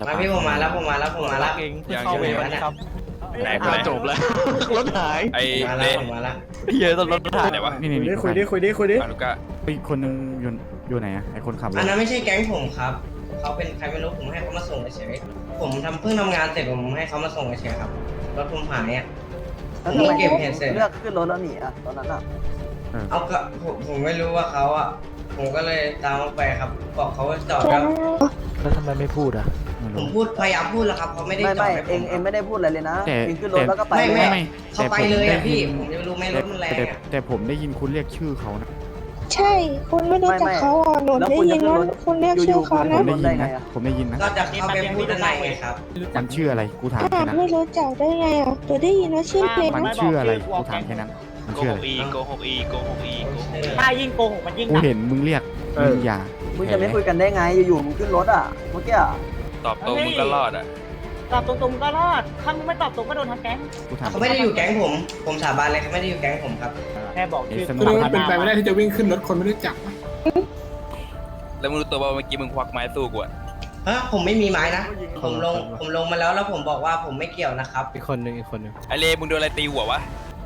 มาพี่ผมมาแล้วผมมาแล้วผมมาแล้วเองเพิ่งยังเข้าเวรยังวันนี้ครับไหนคนไหนจบแล้วรถหายไอ้มาแล้เละวผมมาแล้วเยอะตลอดทางไหนวะนี่นี่คุยดิคุยดิคุยดิคุยดิอาลูก้าอีกคนนึงอยู่อยู่ไหนอะไอคนขับรอัถนนั้นไม่ใช่แก๊งผมครับเขาเป็นใครไม่รู้ผมให้เขามาส่งเฉยๆผมทำเพิ่งทำงานเสร็จผมให้เขามาส่งเฉยๆครับรถผมหายอะผมก็เก็บเห็ดเสร็จเลือกขึ้นรถแล้วหนีอะตอนนั้นอะเอาก็ผมผมไม่รู้ว่าเขาอะผมก็เลยตามเขาไปครับบอกเขาว่าจอดแล้วแล้วทำไมไม่พูดอะไม่ ผมรู้พูดพยายามพูดแล้วครับเขาไม่ได้ไม่จอไม่ดให้ผเองมเองไม่ได้พูดอะไรเลยนะแต่เองขึ้นรถแล้วก็ไปไม่เลยไม่อะเขาไปเลยอะพี่ผมจะรู้ไหมรถมันแรงแต่อะแต่ผมได้ยินคุณเรียกชื่อเขานะ ใช่ คุณไม่รู้จักเขาอะหนูได้ยินว่าคุณเรียกชื่อเขาผนะมได้ยินนะ ผมได้ยินนะก็จะเข้าไปพูดด้านในไงครับมันชื่ออะไร กูถามอ่าแค่นั้น ไม่รู้จักได้ไงอะหนูได้ยินว่าชื่อเพลงมันชื่ออะไร กูถามแค่นั้น มันโกชื่อหอะกไรอีโกหกอีโกหกอีโกหกอีถ้ายิ่งโกหกมันยิ่งกูหนักเห็นมึงเรียก มึงอย่ามึงจะไม่คุยกันได้ไงอยู่ๆมึงขึ้นรถอะเมื่อกี้อะ ตอบตรงมึงก็รอดอะ ตอบตรงๆก็รอด ถ้ามึงไม่ตอบตรงก็โดนทั้งแก๊ง กูถามเขาไม่ได้อยู่แก๊งผม ผมสาบานเลยเขาไม่ได้อยู่แก๊งผมครับ แค่บอกชื่อเอ๊ะสนุก็เลยว่าเป็นไปไม่ได้ที่จะวิ่งขึ้นรถคนไม่รู้จักวะแล้วมึงรู้ตัวว่าเมื่อกี้มึงควักไม้สู้กูอะฮะ ผมไม่มีไม้นะ ผมลง ผมลงมาแล้วแล้วผมบอกว่าผมไม่เกี่ยวนะครับ อีกคนหนึ่งอีกคนหนึ่งไอเล่มึงโดนอะไรตีหัววะ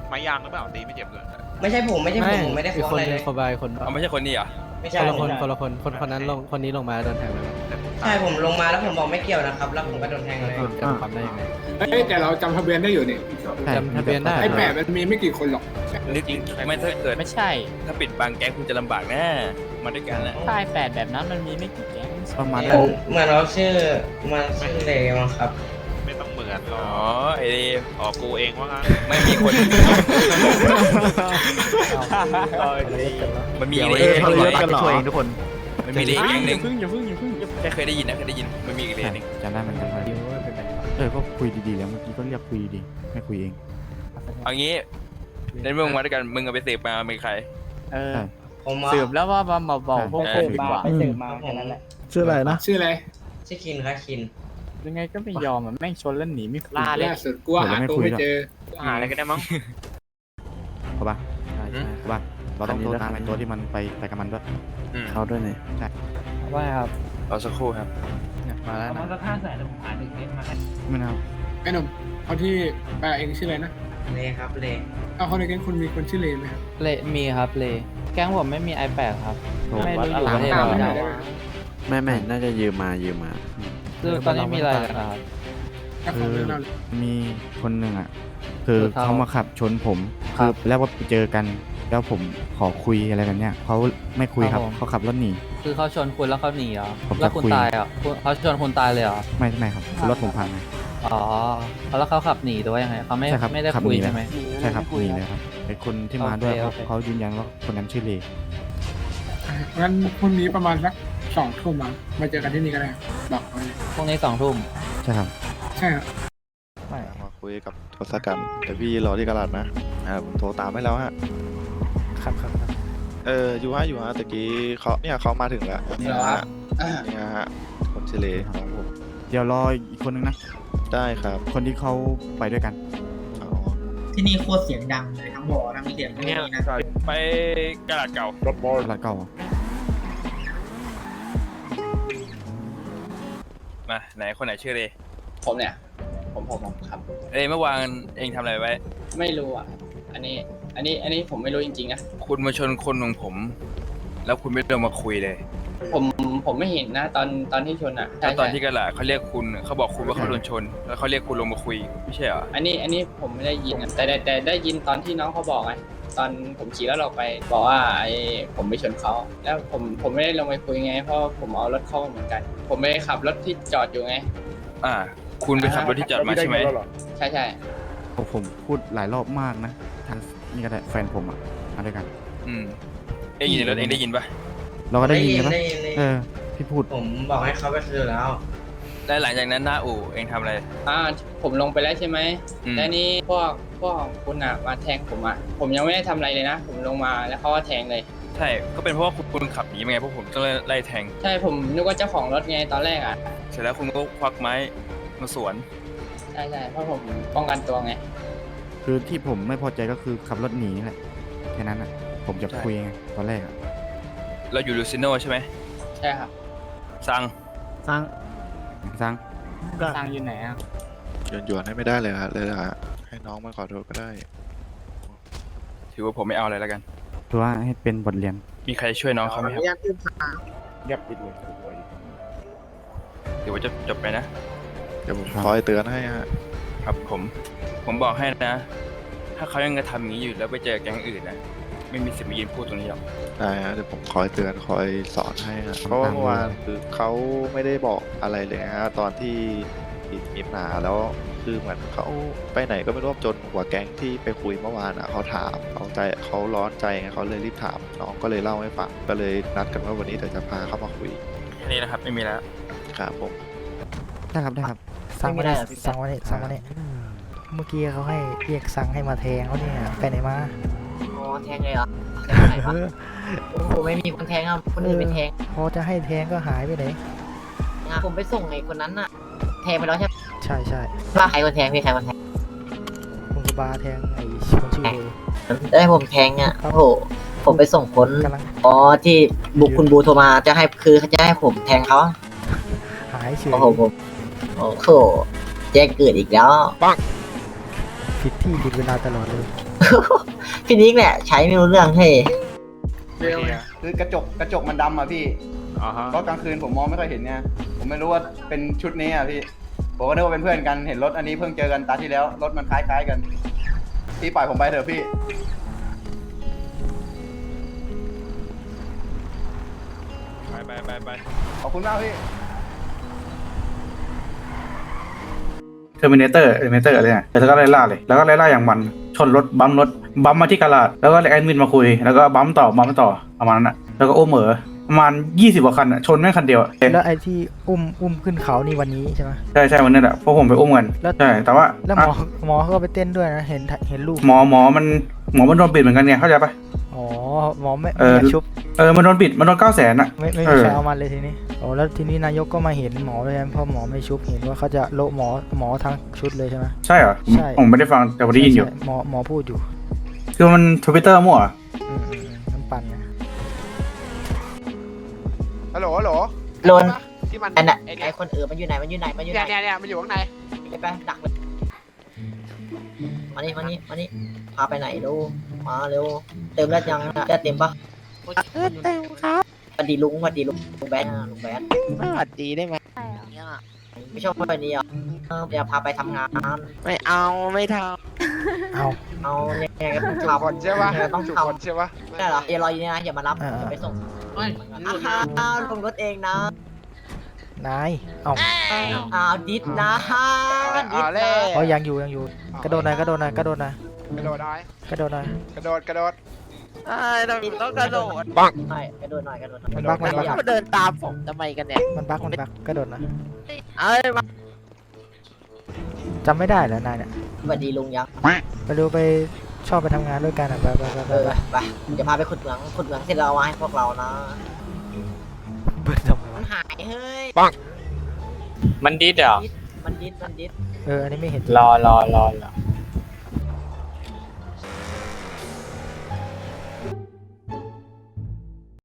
ไม้ยางหรือเปล่าตีไม่เจ็บเลย ไม่ใช่ผมไม่ใช่ผมผมไม่ได้อีกฟ้องคนอะไรหเลนึ่งย คนบายคนเอาไม่ใช่คนนี้เหรอ ไม่คใช่นละคนไม่คนใช่ละคนคนคนนั้นลงคนนี้ลงมาโดนแทงเลยใช่ผมลงมาแล้วผมบอกไม่เกี่ยวนะครับ แล้วผมก็โดนแทงเลยจำความได้ยังไงเอ้ยแต่เราจำทะเบียนได้อยู่นี่ใช่จำทะเบียนได้ไอ้แปะมันมีไม่กี่คนหรอกนึกไม่ถ้าเกิดไม่ใช่ ถ้าปิดบางแก๊งคุณจะลำบากแน่มาด้วยกันนะถ้าไอแปดแบบนั้นมันมีไม่กี่แก๊งประมาณเหนั้นมือนเราชื่อมันชื่อเลมั้งครับไม่ต้องเหมือนหรอ๋ออกไอเล่อ๋อกูเองว่างั้นไม่มีคน มันมีเดี๋ยวเล่เออเขาเยอะกันเหรอช่วยเองทุกคนมันมีเล่แก๊งหนึ่งอย่าพึ่งอย่าพึ่งอย่าพึ่งแค่เคยได้ยินนะเคยได้ยินมันมีอีกเล่หนึ่งจำได้เหมือนกันเออก็คุยดีๆแล้วเมื่อกี้ก็เรียกคุยดีไม่คุยเองเอางี้ในเมื่อมึงมาด้วยกันมึงเอาไปเสพมาเป็นใคร เออใช่ผมมาสืบแล้วว่ามามาบอกพวกใช่ผมดีกว่าไม่ตื่นมาผมแค่นั้นแหละชื่ออะไรนะชื่ออะไรชื่อคินครับคิน ยังไงก็ไม่ยอมอะแม่งชนแล้วหนีไม่ล่าเลย ล่าสุดกูว่าหาตัวไม่เจอ หาอะไรก็ได้มั้ง เข้าปะใช่ใช่ เข้าปะเราต้องโทรตามไอ้ตัวที่มันไปไปกับมันด้วย อืมเขาด้วยเนี่ยว่าครับเอาสักครู่ครับเนี่ยมาแล้วนะไม่นะครับไอ้หนุ่มเขาที่แปะเองชื่ออะไรนะ เลครับเลเอาคนในแก๊งคุณมีคนชื่อเลไหมครับเลมีครับเลแก๊งผมไม่มี iPad ครับโทรไม่รู้อยู่ตาปมระเทศตามอะไรไม่ได้ไม่ไม่น่าจะยืมมายืมมา คือตอนนี้มีอะไรกันนะครับถ้าของเรื่องเราเลยมีคนหนึ่งอะ คือคือเขาเขามาขับชนผมครัคือบแล้วว่าไปเจอกัน แล้วผมขอคุยอะไรแบบเนี้ยเขาไม่คุยครับครับผม เขาขับรถหนี คือเขาชนคุณแล้วเขาหนีเหรอผมจะแล้วคุณคุย ตายเหรอคุณเขาชนคุณตายเลยเหรอไม่ไม่ครับคือรถผมพังไงอ๋อแล้วเขาขับหนีหรือว่ายังไงเขาไม่ใช่ครับไม่ได้ขับคุยหนี ใช่ไหม ใช่ครับหนีเลยครับไอ้คนที่มาด้วยโอเขาเคโอเค เขายืนยันว่าคนนั้นชื่อเลงั้นพรุ่งนี้ประมาณสักสองทุ่มมั้งมาเจอกันที่นี่ก็ได้ครับบอกเขาเลย พรุ่งนี้สองทุ่มใช่ครับใช่ครับมาคุยกับทศกัณฐ์เดี๋ยวพี่รอที่กระดาษนะอ่าผมโทรตามให้แล้วฮะครับครับครับเอออยู่ฮะอยู่ฮะตะกี้เขาเนี่ยเขามาถึงแล้วเนี่ยฮะเนี่ยฮะคนเฉลยของผมเดี๋ยวรออีกคนนึงนะ ได้ครับคนที่เขาไปด้วยกันอ๋อที่นี่โคตรเสียงดังเลยทั้งวอทั้งเสียงไม่มีนะไปกระดาษเก่าตลาดเก่า มาไหนคนไหนชื่อเลยผมเนี่ย ผมผมผมครับเอ้ยเมื่อวานเองทำอะไรไว้ ไม่รู้อะ อันนี้ อันนี้ อันนี้ผมไม่รู้จริงๆนะ คุณมาชนคนของผม แล้วคุณไม่ลงมาคุยเลยผม ผมไม่เห็นนะ ตอน ตอนที่ชนอะแล้ใช่วตอนใช่ที่กระดาษเขาเรียกคุณเขาบอกคุณว่าเขาโดนชน แล้วเขาเรียกคุณลงมาคุยไม่ใช่เหรอ อันนี้ อันนี้ผมไม่ได้ยินอะแต่แต่แต่ได้ยินตอนที่น้องเขาบอกไง ตอนผมขี่แล้วเราไป บอกว่าไอ้ผมไปชนเขาแล้วผมผมไม่ได้ลงไปคุยไง เพราะผมเอารถเข้ามาเหมือนกัน ผมไปขับรถที่จอดอยู่ไง อ่า คุณไปขับรถที่จอดมาใช่ไหมใช่ใช่ผมผมพูดหลายรอบมากนะทางนี่ก็ได้แฟนผมอะมาด้วยกัน อืมเองอยู่ในรถเองได้ยินปะเราก็ได้ยินใช่ปะได้ยินได้ยินเออพี่พูดผมบอกให้เขาไปซื้อแล้วแล้วหลังจากนั้นหน้าอู่เองทำอะไร อ่า ผมลงไปแล้วใช่ไหมอืมแล้วนี่พวก พวกของคุณอะมาแทงผมอะผมยังไม่ได้ทำอะไรเลยนะ ผมลงมาแล้วเขาก็แทงเลย ใช่ ก็เป็นเพราะว่าคุณขับหนีมาไงพวกผมก็เลยไล่แทง ใช่ผมนึกว่าเจ้าของรถไงตอนแรกอะเสร็จแล้วคุณก็ควักไม้มาสวน ใช่ใช่เพราะผมป้องกันตัวไง คือที่ผมไม่พอใจก็คือขับรถหนีนี่แหละแค่นั้นอะ ผมจะใช่ คุยไงตอนแรกอะเราอยู่ลูซิโนใช่ไหมใช่ครับสั่งสร้างซังตังอยู่ไหนอะหยวนหยวนๆให้ไม่ได้เลยฮะเลยนะฮะ ให้น้องมาขอโทษก็ได้ถือว่าผมไม่เอาอะไรแล้วกัน ถือว่าให้เป็นบทเรียน มีใครช่วยน้องเขาไหมครับยับปิดเลยถือว่าจะจบไปนะ เดี๋ยวผมคอยเตือนให้ฮะครับผม ผมบอกให้นะ ถ้าเขายังจะทำอย่างนี้อยู่แล้วไปเจอแก๊งอื่นนะ ไม่มีสิทธิ์มายืนพูดตรงนี้หรอก ได้ฮะเดี๋ยวผมคอยเตือนคอยสอนให้ฮะเพราะว่าเมื่อวานคือเขาไม่ได้บอกอะไรเลยฮะตอนที่มีปัญหาแล้ว คือเหมือนเขาไปไหนก็ไม่รู้จนหัวแก๊งที่ไปคุยเมื่อวานอะเขาถามเขาใจเขาร้อนใจไงเขาเลยรีบถามน้องก็เลยเล่าให้ฟังก็เลยนัดกันว่าวันนี้เดี๋ยวจะพาเขามาคุยแค่นี้นะครับไม่มีแล้วครับผมได้ครับได้ครับสั่งมาเนี่ยสั่งมาเนี่ยสั่งมาเนี่ยเมื่อกี้เขาให้เรียกสั่งให้มาแทงเขาเนี่ยไปไหนมาอ๋อแทงเลยเหรอแทงไหนวะโอ้โหไม่มีคนแทงอะคนอื่นเป็นแทงพอจะให้แทงก็หายไปไหนอะผมไปส่งไอ้คนนั้นน่ะ แทงไปแล้วใช่ไหม ใช่ใช่ว่าใครคนแทงพี่ใครคนแทงคุณกบาแทงไอ้คนชื่อโบได้ผมแทงอะโอ้โหผมไปส่งคนกำลังอ๋อที่บุกคุณบูโทรมาจะให้คือเขาจะให้ผมแทงเขาหายเฉยโอ้โหผมโอ้โหแจ้งเกิดอีกแล้วผิดที่ผิดเวลาตลอดเลยพี่นิกเนี่ยใช้ไม่รู้เรื่องเฮ้ยคือกระจกกระจกมันดำอะพี่อ่าฮะเพราะกลางคืนผมมองไม่ค่อยเห็นเนี่ยผมไม่รู้ว่าเป็นชุดนี้อะพี่ ผมก็นึกว่าเป็นเพื่อนกันเห็นรถอันนี้เพิ่งเจอกันตาที่แล้ว รถมันคล้ายๆกันพี่ปล่อยผมไปเถอะพี่ ไปไปไปไปขอบคุณมากพี่ เทอร์มินเตอร์เทอร์มินเตอร์อะไรเนี่ยแล้วก็ไล่ล่าเลย แล้วก็ไล่ล่าอย่างมัน ชนรถบัมรถบัมมาที่กาลาด แล้วก็เรียกแอดมินมาคุย แล้วก็บัมต่อบัมต่อประมาณนั้นอะแล้วก็โอ้เหมอ ประมาณยี่สิบกว่าคันอะชนแม่งคันเดียวอะแล้วไอ้ที่อุ้มอุ้มขึ้นเขานี่วันนี้ใช่ไหม ใช่ใช่วันนั้นแหละเพราะผมไปอุ้มกันแล้ว ใช่แต่ว่าแล้วหมออะหมอเขาก็ไปเต้นด้วยนะ เห็นเห็นรูปหมอหมอมันหมอมันโดนปิดเหมือนกันไงเข้าใจปะ อ๋อหมอไม่เอไม่อ อยากชุบเออมันโดนปิดมันโดนเก้าแสนอะ ไม่ไม่เอมีอใครเอามันเลยทีนี้โอ้แล้วทีนี้นายกก็มาเห็นหมอเลยนะเพราะหมอไม่ชุบเห็นว่าเขาจะโละหมอหมอทั้งชุดเลยใช่ไหม ใช่เหรอผมใช่ ผมไม่ได้ฟังแต่ผมได้ยินอยู่ ใช่หมอหมอพูดอยู่ คือมันทวิตเตอร์มั่วอืม ฮัลโหลฮัลโหลโลนที่มันไอ้น่ะไอ้ไอ้คนอื่นมันอยู่ไหนมันอยู่ไหนมันอยู่ไหเนี่ยนเนี่ยเนี่ยมันอยู่ข้างในไปไปดักเลยมานี่มานี่มานี่พาไปไหนดูมาเร็วเติมเลือดยังเลือดเต็มปะเต็มครับสวัสดีลุงสวัสดีลุงลุงแบนลุงแบนสวัสดีได้ไหมไม่ชอบคนนี้อะเออเดี๋ยวพาไปทำงาน ไม่เอาไม่ทเอาเอาเนี่ยไงก็ต้องจุทกคนใช่ปะำต้องจุกทคนใช่ปะำได้เหรออย่ารออยู่นี่นะอย่ามารับอ่าอย่าไปส่ง อ้าวลงรถเองนะนาย เอาอ้าวดิดนะดิดเอานะเล่อ๋อยังอยู่ยังอยู่ กระโดดหน่อยกระโดดหน่อยกระโดดหน่อยกระโดดได้กระโดดหน่อย กระโดดกระโดดำอ่าต้องกระโดดใช่กระโดดหน่อยกระโดดหน่อยมันบักมันบัก มาเดินตามผมทำไมกันเนี่ย มันบักมันบักกระโดดหน่อยเอ้ยมาจำไม่ได้แล้วนายเนี่ยสวัสดีลุงยังไปดูไป ชอบไปทำงานด้วยกันอะไปไปไปเอไปอไปไปเดี๋ยวพาไปขุดเหมืองขุดเหมืองเสร็จแล้วเอามาให้พวกเรานะเบิร์ดทำไมมัวะนหายเฮ้ยมันดิดเหรอมันดิดมันดิดเอออันนี้ไม่เห็นรอรอรอรอ